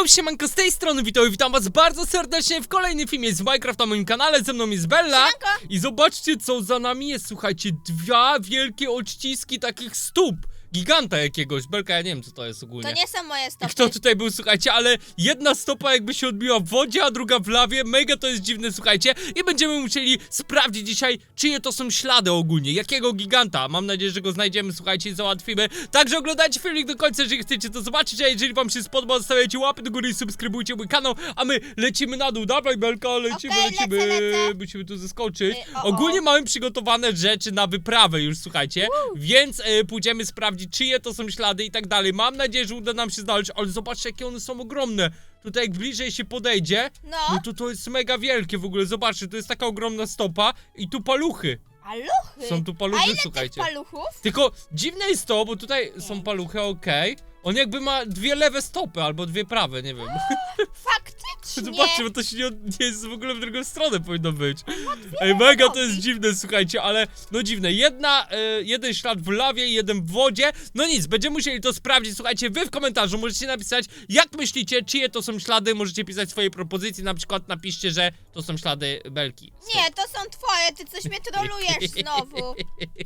Yo, siemanko, z tej strony witam i witam was bardzo serdecznie w kolejnym filmie z Minecraft na moim kanale, ze mną jest Bella. Siemanko. I zobaczcie co za nami jest, słuchajcie, dwa wielkie odciski takich stóp Giganta jakiegoś, Belka, ja nie wiem co to jest ogólnie. To nie są moje stopy. kto tutaj był, słuchajcie, ale jedna stopa jakby się odbiła w wodzie, a druga w lawie, mega to jest dziwne, słuchajcie. I będziemy musieli sprawdzić dzisiaj, czyje to są ślady ogólnie, jakiego giganta? Mam nadzieję, że go znajdziemy, słuchajcie, i załatwimy. Także oglądajcie filmik do końca, jeżeli chcecie to zobaczyć A jeżeli wam się spodoba, zostawiajcie łapy do góry i subskrybujcie mój kanał. A my lecimy na dół, dawaj Belka, lecimy, Okej, lecimy. lecę, lecę. Musimy tu zeskoczyć. Y, o, o. Ogólnie mamy przygotowane rzeczy na wyprawę już, słuchajcie. Więc y, pójdziemy sprawdzić, czyje to są ślady i tak dalej. Mam nadzieję, że uda nam się znaleźć Ale zobaczcie, jakie one są ogromne. Tutaj jak bliżej się podejdzie No, No to to jest mega wielkie w ogóle, zobaczcie, to jest taka ogromna stopa I tu paluchy. Paluchy. Są tu A paluchy, ile słuchajcie. tych paluchów? Tylko dziwne jest to, bo tutaj są paluchy, okej On jakby ma dwie lewe stopy, albo dwie prawe, nie wiem Faktycznie. Zobaczcie, bo to się nie, od- nie jest w ogóle w drugą stronę powinno być. Ej, mega to jest dziwne, słuchajcie, ale no dziwne. Jedna, e, jeden ślad w lawie, jeden w wodzie. No nic, będziemy musieli to sprawdzić. Słuchajcie, wy w komentarzu możecie napisać, jak myślicie, czyje to są ślady. Możecie pisać swoje propozycje, na przykład napiszcie, że to są ślady belki. Nie, to są twoje, ty coś mnie trolujesz znowu.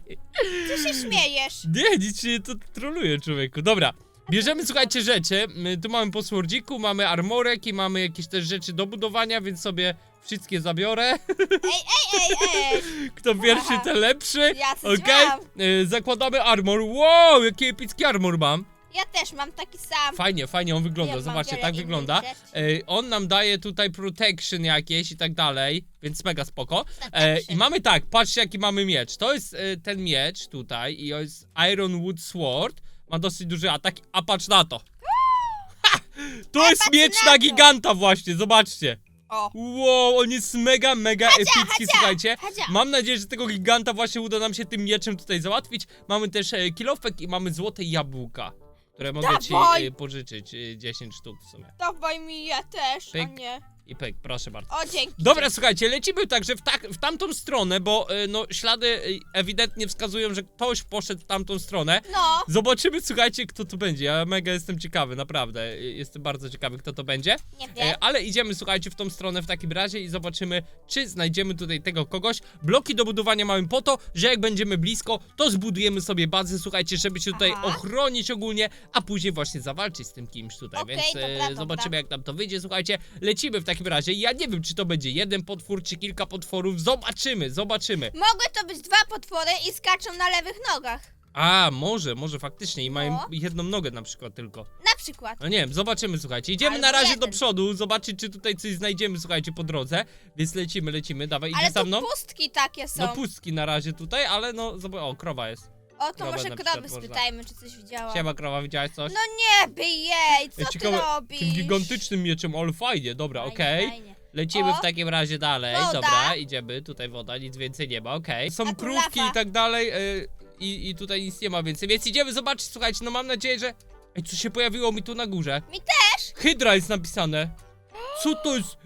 Ty się śmiejesz. Nie, nic się nie to troluje, człowieku. Dobra. Bierzemy, słuchajcie, rzeczy. Tu mamy po swordziku, mamy armorek i mamy jakieś też rzeczy do budowania, więc sobie wszystkie zabiorę. Ej, ej, ej, ej. Kto pierwszy, ten lepszy. Ja coś Okej, mam. y, zakładamy armor. Wow, jaki epicki armor mam. Ja też mam taki sam. Fajnie, fajnie on wygląda. Ja mam Zobaczcie, wiele tak innych wygląda. rzeczy. Ej, on nam daje tutaj protection jakieś i tak dalej, więc mega spoko. E. I mamy tak, patrzcie jaki mamy miecz. To jest e, ten miecz tutaj i to jest Ironwood Sword. Ma dosyć duży atak, a patrz na to. Ha! To jest miecz na giganta właśnie, zobaczcie. O. Wow, on jest mega, mega epicki, słuchajcie. hadzia. Mam nadzieję, że tego giganta właśnie uda nam się tym mieczem tutaj załatwić. Mamy też e, kilofek i mamy złote jabłka, które mogę ci Dawaj. e, pożyczyć. E, 10 sztuk w sumie. Dawaj mi ja też, Pyk. a nie. I pyk, proszę bardzo. O, dzięki. Dobra, słuchajcie, lecimy także w, tak, w tamtą stronę, bo e, no ślady e, ewidentnie wskazują, że ktoś poszedł w tamtą stronę. No, Zobaczymy, słuchajcie, kto to będzie. Ja mega jestem ciekawy, naprawdę. E, Jestem bardzo ciekawy, kto to będzie. nie wiem. E, ale idziemy, słuchajcie, w tą stronę w takim razie i zobaczymy, czy znajdziemy tutaj tego kogoś. Bloki do budowania mamy po to, że jak będziemy blisko, to zbudujemy sobie bazę, słuchajcie, żeby się tutaj Aha. ochronić ogólnie, a później właśnie zawalczyć z tym kimś tutaj, Okej, więc dobra, e, dobra. zobaczymy, jak nam to wyjdzie, słuchajcie. Lecimy w takim razie. Ja nie wiem, czy to będzie jeden potwór, czy kilka potworów. Zobaczymy, zobaczymy. Mogły to być dwa potwory i skaczą na lewych nogach. A, może, może faktycznie i mają No. jedną nogę na przykład tylko. Na przykład. No nie wiem, zobaczymy, słuchajcie. Idziemy Albo na razie jeden. do przodu, zobaczyć, czy tutaj coś znajdziemy, słuchajcie, po drodze. Więc lecimy, lecimy, dawaj, idzie Ale za tu mną. pustki takie są. No pustki na razie tutaj, ale no, zobacz, o, krowa jest. O, to krowę może na przykład krowy można. spytajmy, czy coś widziała. Siema, krowa, widziałaś coś? No nie, bij jej, co Ej, ty ciekawe, robisz? Tym gigantycznym mieczem, ale fajnie, dobra, Fajnie, okej. fajnie. Lecimy O, w takim razie dalej, woda. dobra, idziemy, tutaj woda, nic więcej nie ma, okej. A Są tu krówki lawa. i tak dalej y, i, i tutaj nic nie ma więcej, więc idziemy zobaczyć, słuchajcie, no mam nadzieję, że... Ej, co się pojawiło mi tu na górze? Mi też. Hydra jest napisane. Co to jest?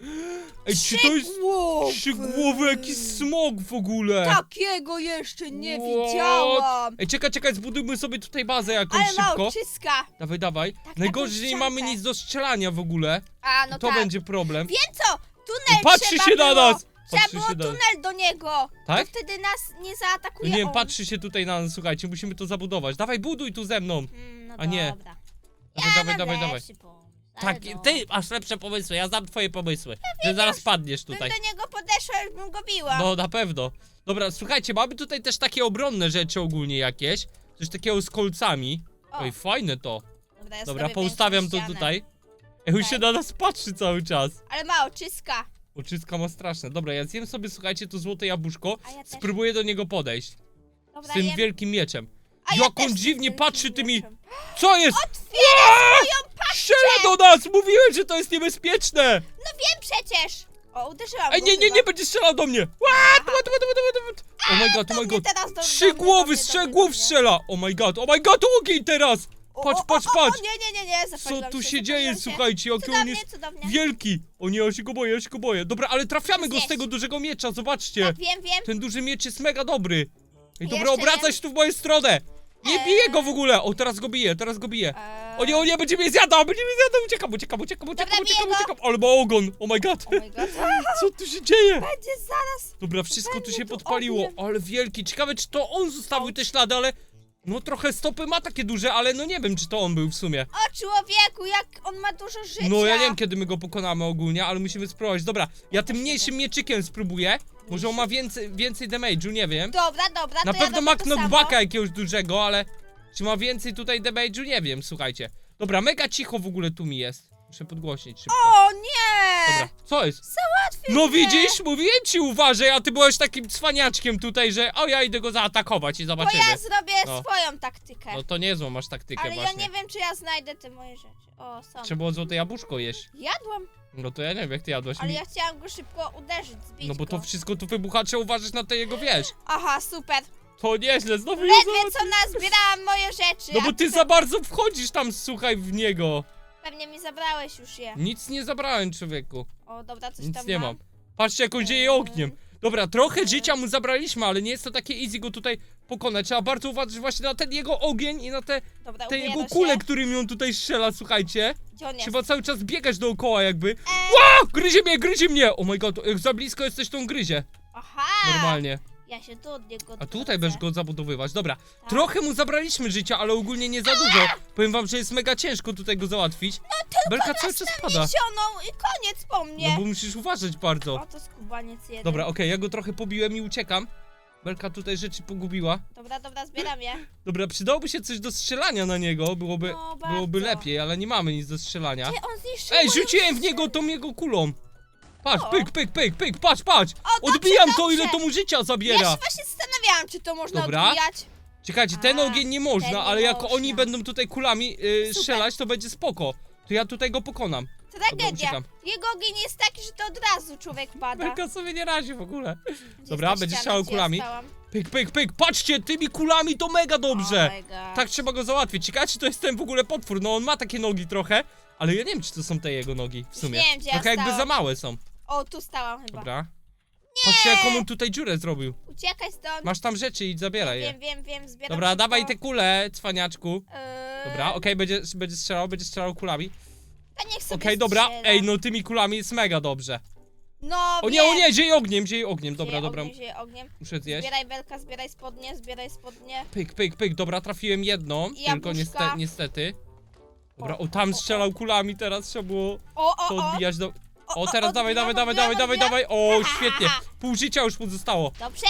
Ej, czy to jest... Trzygłowy jakiś smog w ogóle! Takiego jeszcze nie What? widziałam. Ej, czekaj, czekaj, zbudujmy sobie tutaj bazę jakąś Ale szybko. mało czyska. Dawaj, dawaj. Tak, Najgorzej, że nie mamy ściankę. nic do strzelania w ogóle. A, no to tak. będzie problem. Wiem co, tunel Patrzy trzeba się na było. nas! Trzeba Patrzy było się na nas. tunel do niego. Tak? To wtedy nas nie zaatakuje Nie wiem, on. patrzy się tutaj na nas, słuchajcie, musimy to zabudować. Dawaj, buduj tu ze mną. Mm, no A nie. Dobra. Dawaj, dawaj, dawaj, dawaj. Ale Tak, dobra. ty masz lepsze pomysły, ja znam twoje pomysły. Że zaraz padniesz tutaj. Bym do niego podeszła, już bym go biła. No, na pewno. Dobra, słuchajcie, mamy tutaj też takie obronne rzeczy ogólnie jakieś. Coś takiego z kolcami. O, Oj, fajne to. dobra, ja Dobra, poustawiam większą to ścianę. tutaj. Ej, on Tak. się na nas patrzy cały czas. Ale mało czyska. Oczyska ma straszne. Dobra, ja zjem sobie, słuchajcie, to złote jabłuszko. A ja też. Spróbuję do niego podejść. Dobra, Z tym jem. wielkim mieczem. A ja Jak też on z dziwnie patrzy tymi... mieczem. Co jest? Otwieraj swoją paczkę! Strzela do nas! Mówiłem, że to jest niebezpieczne! No wiem przecież! O, uderzyłam Ej, go nie, nie, chyba. nie, będzie strzelał do mnie! What? What, what, what, what, what? Oh my god, Do oh my mnie god. teraz, do- do Trzy mnie, do głowy, mnie, z trzech mnie, głów mnie. strzela! Oh my god, oh my god, ogień teraz! O, Patrz, o, patrz, o, o, patrz! Nie, nie, nie, nie, Co zapaliłam tu się, dzieje, zapaliłam słuchajcie, jaki on Cudownie, jest cudownie. wielki! O nie, ja się go boję, ja się go boję. Dobra, ale trafiamy go z Zjeść. tego dużego miecza, zobaczcie! Tak, wiem, wiem. Ten duży miecz jest mega dobry. Ej, dobra, Jeszcze obracaj się tu w moją stronę! Nie biję go w ogóle! O, teraz go biję, teraz go biję. Eee, O nie, o nie, będzie mnie zjadał, będzie mnie zjadał, uciekam, uciekam, uciekam, uciekam, Dobra, uciekam, biję go. uciekam. Ale ma ogon, oh my god. Oh my god. Co tu się dzieje? Będzie zaraz. Dobra, wszystko tu Będzie się tu podpaliło, ogniem. ale wielki. Ciekawe, czy to on zostawił te ślady, ale... No trochę stopy ma takie duże, ale no nie wiem, czy to on był w sumie. O człowieku, jak on ma dużo życia. No ja nie wiem, kiedy my go pokonamy ogólnie, ale musimy spróbować. Dobra, ja tym mniejszym mieczykiem spróbuję. Może on ma więcej, więcej damage'u, nie wiem. Dobra, dobra, Na to ja pewno ma robię to samo. knockbacka jakiegoś dużego, ale czy ma więcej tutaj damage'u? Nie wiem, słuchajcie. Dobra, mega cicho w ogóle tu mi jest. Muszę podgłośnić szybko. O nie! Dobra, co jest? Załatwił No widzisz, mówiłem ci uważaj, a ty byłeś takim cwaniaczkiem tutaj, że o ja idę go zaatakować i Bo zobaczymy. ja zrobię No. swoją taktykę. No to niezłą masz taktykę ale właśnie. ja nie wiem, czy ja znajdę te moje rzeczy. O, są. Trzeba było złote jabłuszko jeść. Jadłam, No to ja nie wiem jak ty jadłaś. ale Mi- ja chciałam go szybko uderzyć, zbić No bo to go. wszystko tu wybucha, trzeba uważać na te jego wiesz. Aha, super. To nieźle, znowu je Ledwie co nazbierałam moje rzeczy. No a bo ty za bardzo wchodzisz tam, słuchaj, w niego. Pewnie mi zabrałeś już je. Nic nie zabrałem, człowieku. O, dobra, coś Nic tam nie mam. Patrzcie, jak on dzieje ogniem. Dobra, trochę życia mu zabraliśmy, ale nie jest to takie easy go tutaj pokonać. Trzeba bardzo uważać właśnie na ten jego ogień i na te, Dobra, te ubiera jego się. kule, którymi on tutaj strzela, słuchajcie. Gdzie on jest? Trzeba cały czas biegać dookoła jakby. Ła! Gryzie mnie, gryzie mnie! Oh my god, jak za blisko jesteś, on gryzie. Aha! Normalnie. Ja się tu od niego A tutaj odwrócę. będziesz go zabudowywać. Dobra, Tak. trochę mu zabraliśmy życia, ale ogólnie nie za dużo. Powiem wam, że jest mega ciężko tutaj go załatwić. Belka cały czas pada. Niesioną i koniec po mnie. No bo musisz uważać bardzo. O, to skubaniec jeden. Dobra, okej, ja go trochę pobiłem i uciekam. Belka tutaj rzeczy pogubiła. Dobra, dobra, zbieram je. Dobra, przydałoby się coś do strzelania na niego, byłoby, No, byłoby lepiej, ale nie mamy nic do strzelania. Ty, on zniszczył Ej, moją rzuciłem w niego tą jego kulą. Patrz, O. pyk, pyk, pyk, pyk, patrz, patrz! O, dobrze, Odbijam to, dobrze. ile to mu życia Ja zabiera! się właśnie zastanawiałam, czy to można Dobra. odbijać. Czekajcie, ten A, ogień nie można, nie ale jak można. oni będą tutaj kulami Super. strzelać, to będzie spoko. To ja tutaj go pokonam. Tragedia. uciekam. Jego ogień jest taki, że to od razu człowiek pada. Belka sobie nie razi w ogóle. Gdzie Dobra, jest ta będzie ściana, strzelał gdzie kulami. Stałam? Pyk, pyk, pyk, patrzcie, tymi kulami to mega dobrze! Oh my God. Tak trzeba go załatwić. Ciekawe, czy to jest ten w ogóle potwór. No on ma takie nogi trochę, ale ja nie wiem, czy to są te jego nogi w sumie. nie wiem, gdzie ja Trochę jakby za stałam. małe są. O, tu stałam chyba. Dobra. Patrzcie, jaką on tutaj dziurę zrobił. Uciekaj stąd. Masz tam rzeczy i zabieraj je. Wiem, wiem, wiem, zbieram Dobra, dawaj te kule, cwaniaczku. Eee, Dobra, okej, będzie, będzie strzelał, będzie strzelał kulami. to niech Okej, sobie dobra, strzela. ej, no tymi kulami jest mega dobrze. No, O nie, o wiem. nie, dzieje ogniem, dzieje ogniem, dobra, dobra, Ogniem, ogniem. muszę zjeść. Zbieraj belka, zbieraj spodnie, zbieraj spodnie. Pyk, pyk, pyk, dobra, trafiłem jedną, I tylko jabłuszka. niestety, niestety. Dobra, O, o tam o, o. strzelał kulami, teraz trzeba było O, o, to o. odbijać do... O, teraz dawaj, dawaj, dawaj, dawaj, dawaj, dawaj, o, świetnie. Pół życia już mu zostało. Dobrze.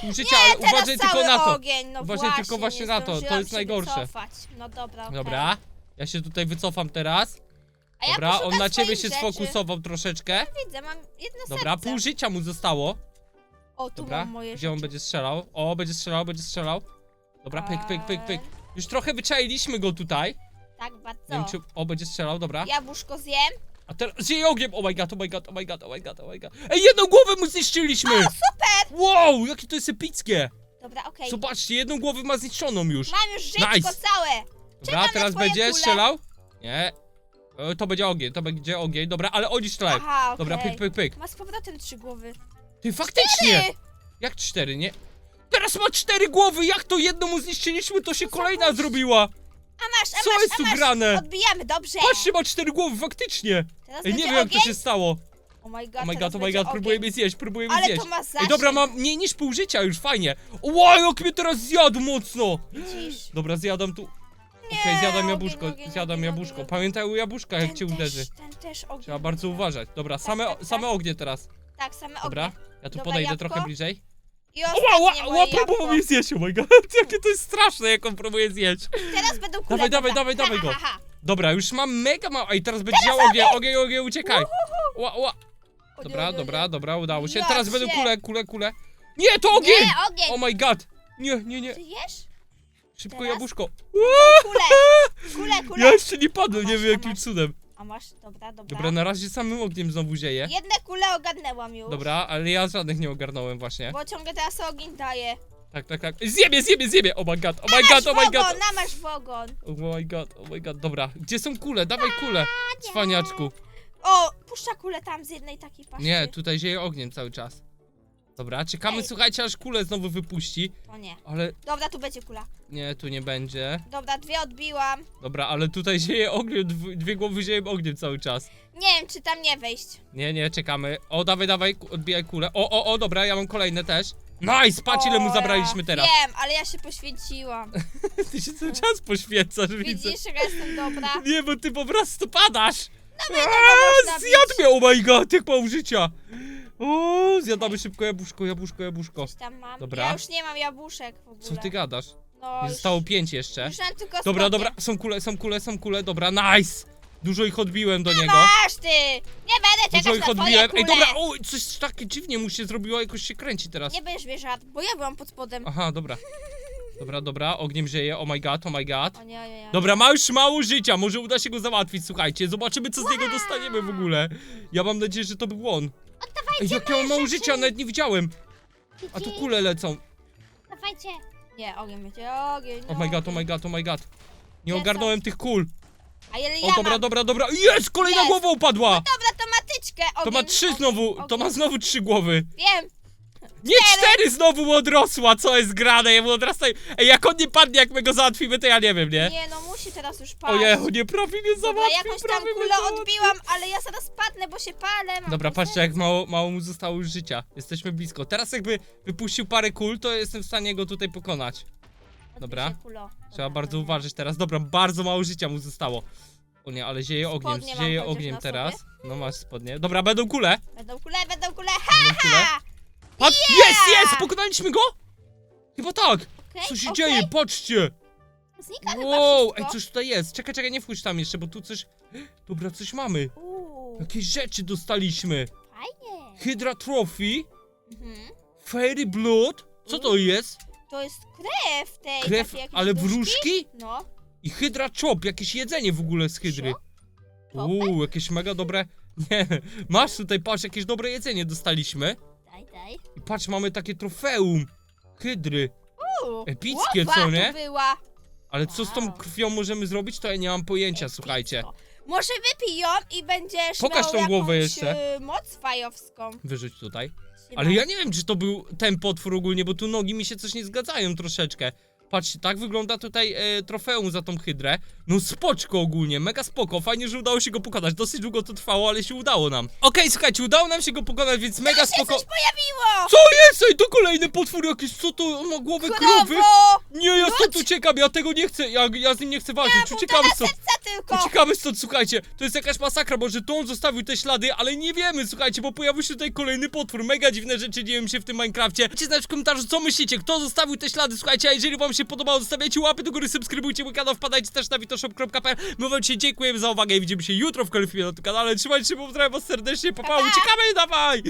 Pół życia, ale teraz uważaj cały tylko na to. Ogień, no Uważaj właśnie, tylko właśnie nie na to, to zdążyłam jest się najgorsze. wycofać. No dobra, okej. Dobra, ja się tutaj wycofam teraz. A ja Dobra, on na ciebie swoich się rzeczy. sfokusował troszeczkę. Widzę, mam jedno Dobra, serce. pół życia mu zostało. O, tu Dobra, mam moje gdzie on rzeczy. będzie strzelał? O, będzie strzelał, będzie strzelał. Dobra, pyk, pyk, pyk, pyk. Eee, Już trochę wyczailiśmy go tutaj. Tak, bardzo. Nie wiem, czy... O, będzie strzelał, dobra. Jabłuszko zjem. A teraz zjeje ogniem! Oh my god, oh my god, oh my god, oh my god, oh my god. Ej, jedną głowę mu zniszczyliśmy! Super! Wow, jakie to jest epickie! Dobra, okej. Zobaczcie, jedną głowę ma zniszczoną już. Mam już żyćko Nice. całe. Dobra, na teraz twoje będzie kule. strzelał? Nie. E, To będzie ogień, to będzie ogień. Dobra, ale oni strzelają. Aha, okej. Dobra, pyk, pyk, pyk. Ma z powrotem trzy głowy. Ty faktycznie! Ty! Jak cztery, nie? Teraz ma cztery głowy! Jak to jedną mu zniszczyliśmy, to się kolejna zrobiła! A masz, a Co masz, jest a tu masz. grane? Odbijamy, dobrze. Patrzcie, ma cztery głowy, faktycznie! Teraz Ej, nie będzie wiem jak ogień? to się stało. Oh my god, Oh my teraz god, oh my będzie god, próbuję ogień. mnie zjeść, próbuję mnie Ale zjeść. to ma Ej, zasięg. dobra, mam mniej niż pół życia już, fajnie. Wow, jak mnie teraz zjadł mocno! Widzisz? Dobra, zjadam tu. Nie, Okej, zjadam ogień, jabłuszko, ogień, zjadam ogień, jabłuszko. ogień. Pamiętaj o jabłuszkach, jak Ten cię też, uderzy. Ten też ogień. Trzeba bardzo uważać. Dobra, same, tak, tak. same ognie teraz. Tak, same Dobra, ja tu Dobra, podejdę jabłko. trochę bliżej. I Ła, ostatnie ła, moje jabłko. mnie zjeść, oh my god, jakie to jest straszne, jak on próbuje zjeść. Teraz będą kule. Dawaj, dawaj, dawaj, dawaj go. Dobra, już mam mega mało. Ej, teraz będzie działał ogień, ogień, ogień, uciekaj. Ła, ła. Dobra, dobra, dobra, udało się. Ja Teraz będą cię. kule, kule, kule. Nie, to ogień! Nie, ogień. Oh my god. Nie, nie, nie. Żyjesz? Szybko Teraz? jabłuszko. Kule. Kule, kule. Ja jeszcze nie padłem, nie masz, wiem jakim masz. cudem. A masz, dobra, dobra. Dobra, na razie samym ogniem znowu zieje. Jedne kule ogarnęłam już. Dobra, ale ja żadnych nie ogarnąłem właśnie. Bo ciągle teraz ogień daje. Tak, tak, tak. Zjebie, zjebie, zjebie! Oh my god, oh my god, oh my god! wogon, na masz wogon. Oh my god, oh my god. Dobra, gdzie są kule? Dawaj kule, cwaniaczku. O, puszcza kulę tam z jednej takiej paszczy. Nie, tutaj zieje ogniem cały czas. Dobra, czekamy, Ej. słuchajcie, aż kulę znowu wypuści. O nie. Ale Dobra, tu będzie kula. nie, tu nie będzie. Dobra, dwie odbiłam. Dobra, ale tutaj zieje ogniem, dw- dwie głowy zieją ogniem cały czas. Nie wiem, czy tam nie wejść. Nie, nie, czekamy. O, dawaj, dawaj, ku- odbijaj kulę. O, o, o, dobra, ja mam kolejne też. Nice, patrz ile mu zabraliśmy teraz. Wiem, ale ja się poświęciłam. Ty się cały czas poświęcasz, widzę. Widzisz, że jestem dobra? Nie, bo ty po prostu padasz. można Eee, bić. Zjadł mnie, oh my god, jak mało życia. O, zjadamy szybko jabłuszko, jabłuszko, jabłuszko. Coś tam mam. Dobra. Ja już nie mam jabłuszek w ogóle. Co ty gadasz? No, Nie już- zostało pięć jeszcze. Już mam tylko Dobra, dobra, są kule, są kule, są kule, dobra, nice. Dużo ich odbiłem do niego. Masz ty! Nie będę Dużo czekać ich na twoje odbiłem. kule. Ej, dobra, o, coś takie dziwnie mu się zrobiło, jakoś się kręci teraz. Nie będziesz żart, bo ja byłam pod spodem. Aha, dobra. Dobra, dobra, ogniem zieje, oh my god, oh my god. O nie, o nie, o nie. Dobra, ma już mało życia, może uda się go załatwić, słuchajcie, zobaczymy co z niego dostaniemy w ogóle. Ja mam nadzieję, że to był on. Ej, jak ja mam mało życia, nawet nie widziałem. A tu kule lecą. Dawajcie. Nie, ogień będzie, ogień, Oh my god, oh my god, oh my god. Nie ogarnąłem tych kul. A ile O, ja dobra, mam? dobra, dobra. Jest, kolejna Jest. głowa upadła. Dobra, to ma tyczkę, ogień, To ma trzy ogień, znowu, to ogień. ma znowu trzy głowy. Wiem, Nie, cztery znowu mu odrosła, co jest grane, jemu odrastają. Ej, jak on nie padnie, jak my go załatwimy, to ja nie wiem, nie? nie no, musi teraz już paść. O nie, nie, prawie mnie Dobra, załatwił, jakąś tam prawie mnie kulę załatwił. odbiłam, ale ja zaraz padnę, bo się palę. mam Dobra, patrzcie, jak mało, mało mu zostało już życia. Jesteśmy blisko. Teraz jakby wypuścił parę kul, to jestem w stanie go tutaj pokonać. Odbij dobra. się, kulo. Trzeba Dobra, bardzo dobra. uważać teraz. Dobra, bardzo mało życia mu zostało. O nie, ale zieje ogniem, Spodnie mam zieje chociaż ogniem na teraz. No masz spodnie. Dobra, będą kule. Będą kule, będą kule, ha, Będą kule. Patrz, jest, jest! Pokonaliśmy go? Chyba tak. Okej, Co się okej. dzieje? Patrzcie. Znika chyba Wow, wszystko. ej, coś tutaj jest. Czekaj, czekaj, nie wchodź tam jeszcze, bo tu coś... Dobra, coś mamy. Uuu, Jakieś rzeczy dostaliśmy. fajnie. Hydra Trophy, Mhm. Fairy Blood. Co to jest? To jest krew tej, Krew, ale wróżki? No. I Hydra Chop, jakieś jedzenie w ogóle z Hydry. Uuu, jakieś mega dobre... Nie, masz tutaj, patrz, jakieś dobre jedzenie dostaliśmy. Daj, daj. I patrz, mamy takie trofeum. Hydry. Uuu, Epickie, co, nie? Była. Ale co z tą Wow. krwią możemy zrobić, to ja nie mam pojęcia, słuchajcie. Może wypij ją i będziesz Pokaż miał tą głowę jakąś, jeszcze. y, moc fajowską. Wyrzuć tutaj. Ale ja nie wiem, czy to był ten potwór ogólnie, bo tu nogi mi się coś nie zgadzają troszeczkę. Patrzcie, tak wygląda tutaj e, trofeum za tą hydrę. No spoczko ogólnie, mega spoko. Fajnie, że udało się go pokonać. Dosyć długo to trwało, ale się udało nam. Okej, słuchajcie, udało nam się go pokonać, więc mega się spoko. coś pojawiło! Co jest? Ej, to kolejny potwór jakiś, co to? On ma głowę krowy? Krowo! Nie, ja stąd uciekam, ja tego nie chcę, ja, ja z nim nie chcę walczyć, uciekamy stąd. Serca tylko! Uciekamy stąd, słuchajcie, to jest jakaś masakra, może to on zostawił te ślady, ale nie wiemy, słuchajcie, bo pojawił się tutaj kolejny potwór, mega dziwne rzeczy dzieją się w tym Minecrafcie. Dajcie znać w komentarzu, co myślicie, kto zostawił te ślady, słuchajcie, a jeżeli wam się podobało, zostawiajcie łapy do góry, subskrybujcie mój kanał, wpadajcie też na witoshop.pl. My wam dzisiaj dziękujemy za uwagę i widzimy się jutro w kolejnym filmie na tym kanale, trzymajcie się, pozdrawiam was serdecznie, pa, pa, Pa, pa. uciekamy, dawaj!